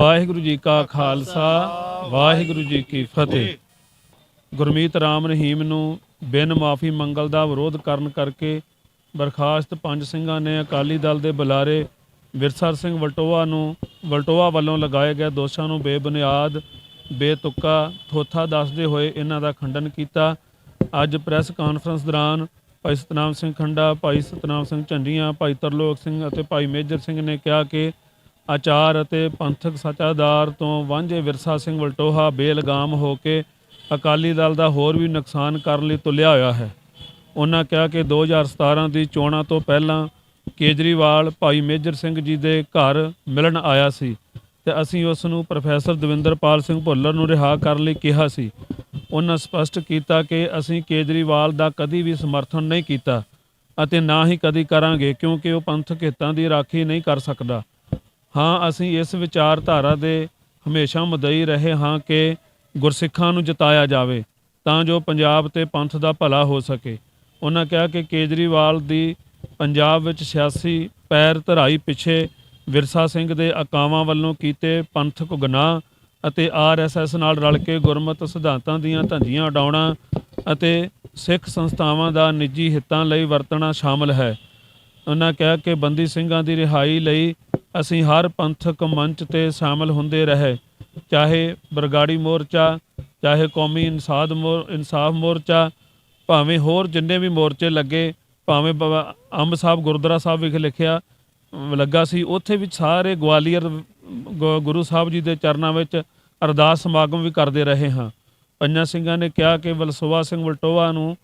ਵਾਹਿਗੁਰੂ ਜੀ ਕਾ ਖਾਲਸਾ, ਵਾਹਿਗੁਰੂ ਜੀ ਕੀ ਫਤਿਹ। ਗੁਰਮੀਤ ਰਾਮ ਰਹੀਮ ਨੂੰ ਬਿਨ ਮਾਫੀ ਮੰਗਲ ਦਾ ਵਿਰੋਧ ਕਰਨ ਕਰਕੇ ਬਰਖਾਸਤ ਪੰਜ ਸਿੰਘਾਂ ਨੇ ਅਕਾਲੀ ਦਲ ਦੇ ਬੁਲਾਰੇ ਵਿਰਸਰ ਸਿੰਘ ਵਲਟੋਆ ਨੂੰ, ਵਲਟੋਆ ਵੱਲੋਂ ਲਗਾਏ ਗਏ ਦੋਸ਼ਾਂ ਨੂੰ ਬੇਬੁਨਿਆਦ, ਬੇਤੁੱਕਾ ਥੋਥਾ ਦੱਸਦੇ ਹੋਏ ਇਹਨਾਂ ਦਾ ਖੰਡਨ ਕੀਤਾ। ਅੱਜ ਪ੍ਰੈਸ ਕਾਨਫਰੰਸ ਦੌਰਾਨ ਭਾਈ ਸਤਨਾਮ ਸਿੰਘ ਖੰਡਾ, ਭਾਈ ਸਤਨਾਮ ਸਿੰਘ ਝੰਡੀਆਂ, ਭਾਈ ਤਰਲੋਕ ਸਿੰਘ ਅਤੇ ਭਾਈ ਮੇਜਰ ਸਿੰਘ ਨੇ ਕਿਹਾ ਕਿ ਆਚਾਰ ਅਤੇ ਪੰਥਕ ਸੱਚਾਦਾਰ ਤੋਂ ਵਾਂਝੇ ਵਿਰਸਾ ਸਿੰਘ ਵਲਟੋਹਾ ਬੇਲਗਾਮ ਹੋ ਕੇ ਅਕਾਲੀ ਦਲ ਦਾ ਹੋਰ ਵੀ ਨੁਕਸਾਨ ਕਰਨ ਲਈ ਤੁਲਿਆ ਹੋਇਆ ਹੈ। ਉਹਨਾਂ ਕਿਹਾ ਕਿ 2017 ਦੀ ਚੋਣਾਂ ਤੋਂ ਪਹਿਲਾਂ ਕੇਜਰੀਵਾਲ ਭਾਈ ਮੇਜਰ ਸਿੰਘ ਜੀ ਦੇ ਘਰ ਮਿਲਣ ਆਇਆ ਸੀ ਤੇ ਅਸੀਂ ਉਸ ਨੂੰ ਪ੍ਰੋਫੈਸਰ ਦਵਿੰਦਰਪਾਲ ਸਿੰਘ ਭੁੱਲਰ ਨੂੰ ਰਿਹਾ ਕਰਨ ਲਈ ਕਿਹਾ ਸੀ। ਉਹਨਾਂ ਸਪਸ਼ਟ ਕੀਤਾ ਕਿ ਅਸੀਂ ਕੇਜਰੀਵਾਲ ਦਾ ਕਦੀ ਵੀ ਸਮਰਥਨ ਨਹੀਂ ਕੀਤਾ ਅਤੇ ਨਾ ਹੀ ਕਦੀ ਕਰਾਂਗੇ ਕਿਉਂਕਿ ਉਹ ਪੰਥਕ ਹਿੱਤਾਂ ਦੀ ਰਾਖੀ ਨਹੀਂ ਕਰ ਸਕਦਾ। ਹਾਂ, ਅਸੀਂ ਇਸ ਵਿਚਾਰਧਾਰਾ ਦੇ ਹਮੇਸ਼ਾ ਮਦਈ ਰਹੇ ਹਾਂ ਕਿ ਗੁਰਸਿੱਖਾਂ ਨੂੰ ਜਿਤਾਇਆ ਜਾਵੇ, ਤਾਂ ਜੋ ਪੰਜਾਬ ਤੇ ਪੰਥ ਦਾ ਭਲਾ ਹੋ ਸਕੇ। ਉਹਨਾਂ ਕਿਹਾ ਕਿ ਕੇਜਰੀਵਾਲ ਦੀ ਪੰਜਾਬ ਵਿੱਚ ਸਿਆਸੀ ਪੈਰ ਧਰਾਈ ਪਿੱਛੇ ਵਿਰਸਾ ਸਿੰਘ ਦੇ ਅਕਾਵਾਂ ਵੱਲੋਂ ਕੀਤੇ ਪੰਥਕ ਗੁਨਾਹ ਅਤੇ ਆਰਐਸਐਸ ਨਾਲ ਰਲ ਕੇ ਗੁਰਮਤਿ ਸਿਧਾਂਤਾਂ ਦੀਆਂ ਧੰਜੀਆਂ ਉਡਾਉਣਾ ਅਤੇ ਸਿੱਖ ਸੰਸਥਾਵਾਂ ਦਾ ਨਿੱਜੀ ਹਿੱਤਾਂ ਲਈ ਵਰਤਣਾ ਸ਼ਾਮਲ ਹੈ। ਉਹਨਾਂ ਕਿਹਾ ਕਿ ਬੰਦੀ ਸਿੰਘਾਂ ਦੀ ਰਿਹਾਈ ਲਈ ਅਸੀਂ ਹਰ ਪੰਥਕ ਮੰਚ ਤੇ ਸ਼ਾਮਲ ਹੁੰਦੇ ਰਹੇ। ਚਾਹੇ ਬਰਗਾੜੀ ਮੋਰਚਾ, ਚਾਹੇ ਕੌਮੀ ਇਨਸਾਫ ਮੋਰ ਇਨਸਾਫ ਮੋਰਚਾ, ਭਾਵੇਂ ਹੋਰ ਜਿੰਨੇ ਵੀ ਮੋਰਚੇ ਲੱਗੇ, ਭਾਵੇਂ ਬਾਬਾ ਅੰਬ ਸਾਹਿਬ ਗੁਰਦੁਆਰਾ ਸਾਹਿਬ ਵਿਖੇ ਲਿਖਿਆ ਲੱਗਾ ਸੀ, ਉੱਥੇ ਵੀ ਸਾਰੇ ਗਵਾਲੀਅਰ, ਗੁ- ਗੁਰੂ ਸਾਹਿਬ ਜੀ ਦੇ ਚਰਨਾਂ ਵਿੱਚ ਅਰਦਾਸ ਸਮਾਗਮ ਵੀ ਕਰਦੇ ਰਹੇ ਹਾਂ। ਪੰਜਾਂ ਸਿੰਘਾਂ ਨੇ ਕਿਹਾ ਕਿ ਵਲਸੋਆ ਸਿੰਘ ਵਲਟੋਆ ਨੂੰ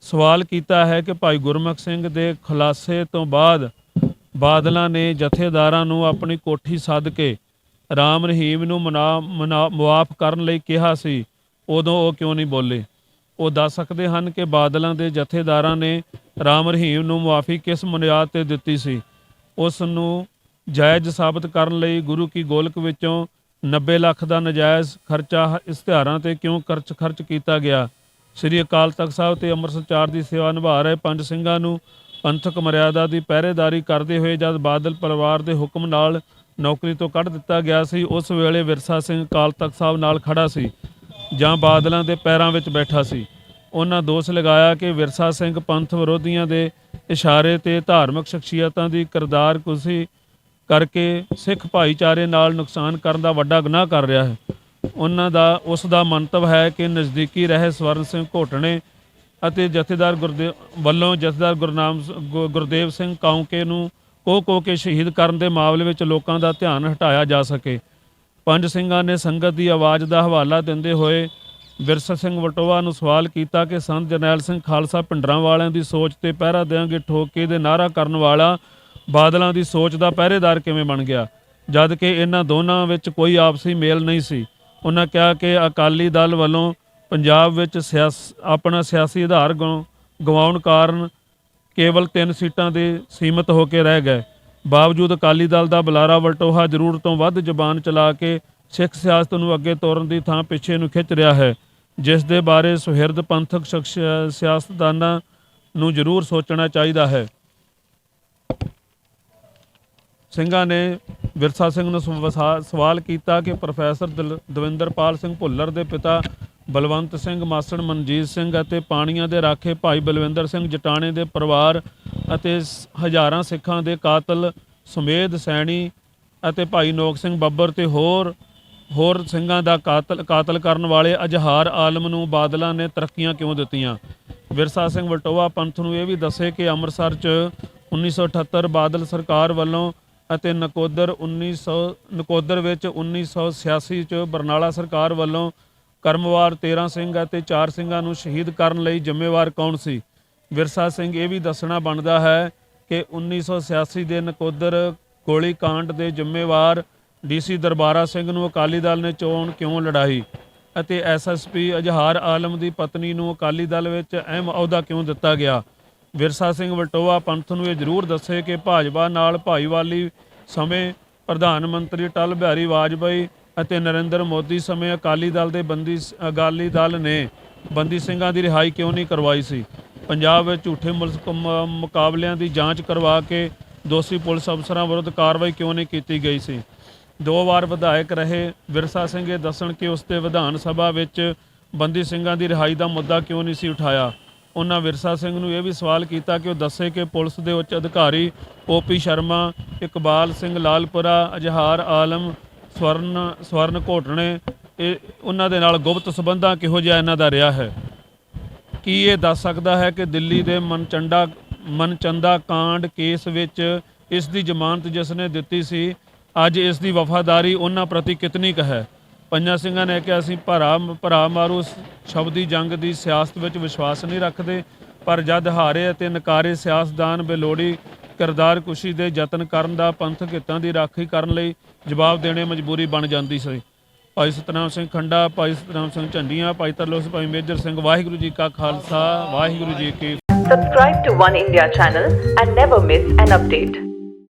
ਸਵਾਲ ਕੀਤਾ ਹੈ ਕਿ ਭਾਈ ਗੁਰਮੁਖ ਸਿੰਘ ਦੇ ਖੁਲਾਸੇ ਤੋਂ ਬਾਅਦ ਬਾਦਲਾਂ ਨੇ ਜਥੇਦਾਰਾਂ ਨੂੰ ਆਪਣੀ ਕੋਠੀ ਸੱਦ ਕੇ ਰਾਮ ਰਹੀਮ ਨੂੰ ਮਨਾ, ਮਨਾ- ਮੁਆਫ ਕਰਨ ਲਈ ਕਿਹਾ ਸੀ। ਉਦੋਂ ਉਹ ਕਿਉਂ ਨਹੀਂ ਬੋਲੇ? ਉਹ ਦੱਸ ਸਕਦੇ ਹਨ ਕਿ ਬਾਦਲਾਂ ਦੇ ਜਥੇਦਾਰਾਂ ਨੇ ਰਾਮ ਰਹੀਮ ਨੂੰ ਮੁਆਫੀ ਕਿਸ ਬੁਨਿਆਦ ਤੇ ਦਿੱਤੀ ਸੀ? ਉਸ ਨੂੰ ਜਾਇਜ਼ ਸਾਬਤ ਕਰਨ ਲਈ ਗੁਰੂ ਕੀ ਗੋਲਕ ਵਿੱਚੋਂ 90 ਲੱਖ ਦਾ ਨਜਾਇਜ਼ ਖਰਚਾ ਇਸ਼ਤਿਹਾਰਾਂ ਤੇ ਕਿਉਂ ਖਰਚ ਖਰਚ ਕੀਤਾ ਗਿਆ? ਸ੍ਰੀ ਅਕਾਲ ਤਖਤ ਸਾਹਿਬ ਤੇ ਅੰਮ੍ਰਿਤਸਰ ਚਾਰ ਦੀ ਸੇਵਾ ਨਿਭਾ ਰਹੇ ਪੰਜ ਸਿੰਘਾਂ ਨੂੰ ਪੰਥਕ ਮਰਿਆਦਾ ਦੀ ਪਹਿਰੇਦਾਰੀ ਕਰਦੇ ਹੋਏ ਜਦ ਬਾਦਲ ਪਰਿਵਾਰ ਦੇ ਹੁਕਮ ਨਾਲ ਨੌਕਰੀ ਤੋਂ ਕੱਢ ਦਿੱਤਾ ਗਿਆ ਸੀ, ਉਸ ਵੇਲੇ ਵਿਰਸਾ ਸਿੰਘ ਕਾਲ ਤਖਤ ਸਾਹਿਬ ਨਾਲ ਖੜਾ ਸੀ ਜਾਂ ਬਾਦਲਾਂ ਦੇ ਪੈਰਾਂ ਵਿੱਚ ਬੈਠਾ ਸੀ। ਉਹਨਾਂ ਦੋਸ਼ ਲਗਾਇਆ ਕਿ ਵਿਰਸਾ ਸਿੰਘ ਪੰਥ ਵਿਰੋਧੀਆਂ ਦੇ ਇਸ਼ਾਰੇ ਤੇ ਧਾਰਮਿਕ ਸ਼ਖਸੀਅਤਾਂ ਦੀ ਕਿਰਦਾਰ ਕੁਸੀ ਕਰਕੇ ਸਿੱਖ ਭਾਈਚਾਰੇ ਨਾਲ ਨੁਕਸਾਨ ਕਰਨ ਦਾ ਵੱਡਾ ਗੁਨਾਹ ਕਰ ਰਿਹਾ ਹੈ। ਉਹਨਾਂ ਦਾ, ਉਸ ਦਾ ਮੰਤਵ ਹੈ ਕਿ ਨਜ਼ਦੀਕੀ ਰਹੇ ਸਵਰਨ ਸਿੰਘ ਘੋਟਣੇ ਅਤੇ ਜਥੇਦਾਰ ਗੁਰਦੇਵ ਵੱਲੋਂ ਜਥੇਦਾਰ ਗੁਰਨਾਮ ਗੁ- ਗੁਰਦੇਵ ਸਿੰਘ ਕੌਂਕੇ ਨੂੰ ਕੋ ਕੋ ਕੇ ਸ਼ਹੀਦ ਕਰਨ ਦੇ ਮਾਮਲੇ ਵਿੱਚ ਲੋਕਾਂ ਦਾ ਧਿਆਨ ਹਟਾਇਆ ਜਾ ਸਕੇ। ਪੰਜ ਸਿੰਘਾਂ ਨੇ ਸੰਗਤ ਦੀ ਆਵਾਜ਼ ਦਾ ਹਵਾਲਾ ਦਿੰਦੇ ਹੋਏ ਵਿਰਸਾ ਸਿੰਘ ਵਟੋਆ ਨੂੰ ਸਵਾਲ ਕੀਤਾ ਕਿ ਸੰਤ ਜਰਨੈਲ ਸਿੰਘ ਖਾਲਸਾ ਪਿੰਡਰਾਂ ਵਾਲਿਆਂ ਦੀ ਸੋਚ ਤੇ ਪਹਿਰਾ ਦੇਾਂਗੇ ਠੋਕੇ ਦੇ ਨਾਰਾ ਕਰਨ ਵਾਲਾ ਬਾਦਲਾਂ ਦੀ ਸੋਚ ਦਾ ਪਹਿਰੇਦਾਰ ਕਿਵੇਂ ਬਣ ਗਿਆ? ਜਦ ਕਿ ਇਹਨਾਂ ਦੋਨਾਂ ਵਿੱਚ ਕੋਈ ਆਪਸੀ ਮੇਲ ਨਹੀਂ ਸੀ। ਉਹਨਾਂ ਕਿਹਾ ਕਿ ਅਕਾਲੀ ਦਲ ਵੱਲੋਂ ਪੰਜਾਬ ਵਿੱਚ ਸਿਆਸ, ਆਪਣਾ ਸਿਆਸੀ ਆਧਾਰ ਗਉ- ਗਵਾਉਣ ਕਾਰਨ ਕੇਵਲ ਤਿੰਨ ਸੀਟਾਂ ਦੇ ਸੀਮਤ ਹੋ ਕੇ ਰਹਿ ਗਏ। ਬਾਵਜੂਦ ਅਕਾਲੀ ਦਲ ਦਾ ਬੁਲਾਰਾ ਵਲਟੋਹਾ ਜ਼ਰੂਰ ਤੋਂ ਵੱਧ ਜ਼ਬਾਨ ਚਲਾ ਕੇ ਸਿੱਖ ਸਿਆਸਤ ਨੂੰ ਅੱਗੇ ਤੋਰਨ ਦੀ ਥਾਂ ਪਿੱਛੇ ਨੂੰ ਖਿੱਚ ਰਿਹਾ ਹੈ, ਜਿਸ ਦੇ ਬਾਰੇ ਸੁਹਿਰਦ ਪੰਥਕ ਸ਼ਖਸ ਸਿਆਸਤਦਾਨਾਂ ਨੂੰ ਜ਼ਰੂਰ ਸੋਚਣਾ ਚਾਹੀਦਾ ਹੈ। ਸਿੰਘਾਂ ਨੇ ਵਿਰਸਾ ਸਿੰਘ ਨੂੰ ਸਵਾਲ ਕੀਤਾ ਕਿ ਪ੍ਰੋਫੈਸਰ ਦਲ- ਦਵਿੰਦਰਪਾਲ ਸਿੰਘ ਭੁੱਲਰ ਦੇ ਪਿਤਾ ਬਲਵੰਤ ਸਿੰਘ, ਮਾਸੜ ਮਨਜੀਤ ਸਿੰਘ ਅਤੇ ਪਾਣੀਆਂ ਦੇ ਰਾਖੇ ਭਾਈ ਬਲਵਿੰਦਰ ਸਿੰਘ ਜਟਾਣੇ ਦੇ ਪਰਿਵਾਰ ਅਤੇ ਸ- ਹਜ਼ਾਰਾਂ ਸਿੱਖਾਂ ਦੇ ਕਾਤਲ ਸੁਮੇਧ ਸੈਣੀ ਅਤੇ ਭਾਈ ਨੋਕ ਸਿੰਘ ਬੱਬਰ ਤੇ ਹੋਰ ਹੋਰ ਸਿੰਘਾਂ ਦਾ ਕਾਤਲ ਕਾਤਲ ਕਰਨ ਵਾਲੇ ਅਜਹਾਰ ਆਲਮ ਨੂੰ ਬਾਦਲਾਂ ਨੇ ਤਰੱਕੀਆਂ ਕਿਉਂ ਦਿੱਤੀਆਂ? ਵਿਰਸਾ ਸਿੰਘ ਵਟੋਆ ਪੰਥ ਨੂੰ ਇਹ ਵੀ ਦੱਸੇ ਕਿ ਅੰਮ੍ਰਿਤਸਰ 'ਚ 1978 ਬਾਦਲ ਸਰਕਾਰ ਵੱਲੋਂ ਅਤੇ ਨਕੋਦਰ 1900 ਨਕੋਦਰ ਵਿੱਚ 1986 'ਚ ਬਰਨਾਲਾ ਸਰਕਾਰ ਵੱਲੋਂ ਕਰਮਵਾਰ 13 ਸਿੰਘ ਅਤੇ 4 ਸਿੰਘਾਂ ਨੂੰ ਸ਼ਹੀਦ ਕਰਨ ਲਈ ਜ਼ਿੰਮੇਵਾਰ ਕੌਣ ਸੀ? ਵਿਰਸਾ ਸਿੰਘ, ਇਹ ਵੀ ਦੱਸਣਾ ਬਣਦਾ ਹੈ ਕਿ 1986 ਦੇ ਨਕੋਦਰ ਗੋਲੀ ਕਾਂਡ ਦੇ ਜ਼ਿੰਮੇਵਾਰ ਡੀਸੀ ਦਰਬਾਰਾ ਸਿੰਘ ਨੂੰ ਅਕਾਲੀ ਦਲ ਨੇ ਚੋਣ ਕਿਉਂ ਲੜਾਈ? ਅਤੇ ਐਸਐਸਪੀ ਅਜਹਾਰ ਆਲਮ ਦੀ ਪਤਨੀ ਨੂੰ ਅਕਾਲੀ ਦਲ ਵਿੱਚ ਅਹਿਮ ਅਹੁਦਾ ਕਿਉਂ ਦਿੱਤਾ ਗਿਆ? ਵਿਰਸਾ ਸਿੰਘ ਵਲਟੋਆ ਪੰਥ ਨੂੰ ਇਹ ਜ਼ਰੂਰ ਦੱਸੇ ਕਿ ਭਾਜਪਾ ਨਾਲ ਭਾਈਵਾਲੀ ਸਮੇਂ ਪ੍ਰਧਾਨ ਮੰਤਰੀ ਟਲ ਬਿਹਾਰੀ ਵਾਜਪਾਈ ਅਤੇ ਨਰਿੰਦਰ ਮੋਦੀ ਸਮੇਂ ਅਕਾਲੀ ਦਲ ਦੇ ਬੰਦੀ ਅਕਾਲੀ ਦਲ ਨੇ ਬੰਦੀ ਸਿੰਘਾਂ ਦੀ ਰਿਹਾਈ ਕਿਉਂ ਨਹੀਂ ਕਰਵਾਈ ਸੀ? ਪੰਜਾਬ ਵਿੱਚ ਝੂਠੇ ਮੁਲਕ ਮੁਕਾਬਲਿਆਂ ਦੀ ਜਾਂਚ ਕਰਵਾ ਕੇ ਦੋਸ਼ੀ ਪੁਲਿਸ ਅਫਸਰਾਂ ਵਿਰੁੱਧ ਕਾਰਵਾਈ ਕਿਉਂ ਨਹੀਂ ਕੀਤੀ ਗਈ ਸੀ? ਦੋ ਵਾਰ ਵਿਧਾਇਕ ਰਹੇ ਵਿਰਸਾ ਸਿੰਘ ਇਹ ਦੱਸਣ ਕਿ ਉਸ ਦੇ ਵਿਧਾਨ ਸਭਾ ਵਿੱਚ ਬੰਦੀ ਸਿੰਘਾਂ ਦੀ ਰਿਹਾਈ ਦਾ ਮੁੱਦਾ ਕਿਉਂ ਨਹੀਂ ਸੀ ਉਠਾਇਆ? ਉਹਨਾਂ ਵਿਰਸਾ ਸਿੰਘ ਨੂੰ ਇਹ ਵੀ ਸਵਾਲ ਕੀਤਾ ਕਿ ਉਹ ਦੱਸੇ ਕਿ ਪੁਲਿਸ ਦੇ ਉੱਚ ਅਧਿਕਾਰੀ ਓਪੀ ਸ਼ਰਮਾ, ਇਕਬਾਲ ਸਿੰਘ ਲਾਲਪੁਰਾ, ਅਜਹਾਰ ਆਲਮ ਸਵਰਨ ਸਵਰਨ ਘੋਟਣੇ, ਇਹ ਉਹਨਾਂ ਦੇ ਨਾਲ ਗੁਪਤ ਸਬੰਧਾਂ ਕਿਹੋ ਜਿਹਾ ਇਹਨਾਂ ਦਾ ਰਿਹਾ ਹੈ? ਕੀ ਇਹ ਦੱਸ ਸਕਦਾ ਹੈ ਕਿ ਦਿੱਲੀ ਦੇ ਮਨਚੰਡਾ, ਮਨਚੰਦਾ ਕਾਂਡ ਕੇਸ ਵਿੱਚ ਇਸ ਦੀ ਜ਼ਮਾਨਤ ਜਿਸ ਨੇ ਦਿੱਤੀ ਸੀ, ਅੱਜ ਇਸ ਦੀ ਵਫਾਦਾਰੀ ਉਹਨਾਂ ਪ੍ਰਤੀ ਕਿਤਨੀ ਕੁ ਹੈ? ਪੰਜਾਂ ਸਿੰਘਾਂ ਨੇ ਕਿਹਾ ਅਸੀਂ ਭਰਾ ਭਰਾ ਮਾਰੂ ਸ਼ਬਦੀ ਜੰਗ ਦੀ ਸਿਆਸਤ ਵਿੱਚ ਵਿਸ਼ਵਾਸ ਨਹੀਂ ਰੱਖਦੇ, ਪਰ ਜਦ ਹਾਰੇ ਅਤੇ ਨਕਾਰੇ ਸਿਆਸਤਦਾਨ ਬੇਲੋੜੀ ਕਿਰਦਾਰ ਕੁਸ਼ੀ ਦੇ ਯਤਨ ਕਰਨ ਦਾ ਪੰਥਕ ਹਿੱਤਾਂ ਦੀ ਰਾਖੀ ਕਰਨ ਲਈ ਜਵਾਬ ਦੇਣੇ ਮਜਬੂਰੀ ਬਣ ਜਾਂਦੀ ਸੀ ਭਾਈ ਸਤਨਾਮ ਸਿੰਘ ਖੰਡਾ, ਭਾਈ ਸਤਨਾਮ ਸਿੰਘ ਝੰਡੀਆਂ, ਭਾਈ ਤਰਲੋਕ ਭਾਈ ਮੇਜਰ ਸਿੰਘ, ਵਾਹਿਗੁਰੂ ਜੀ ਕਾ ਖਾਲਸਾ, ਵਾਹਿਗੁਰੂ ਜੀ ਕੀ Subscribe to One India channel and never miss an update.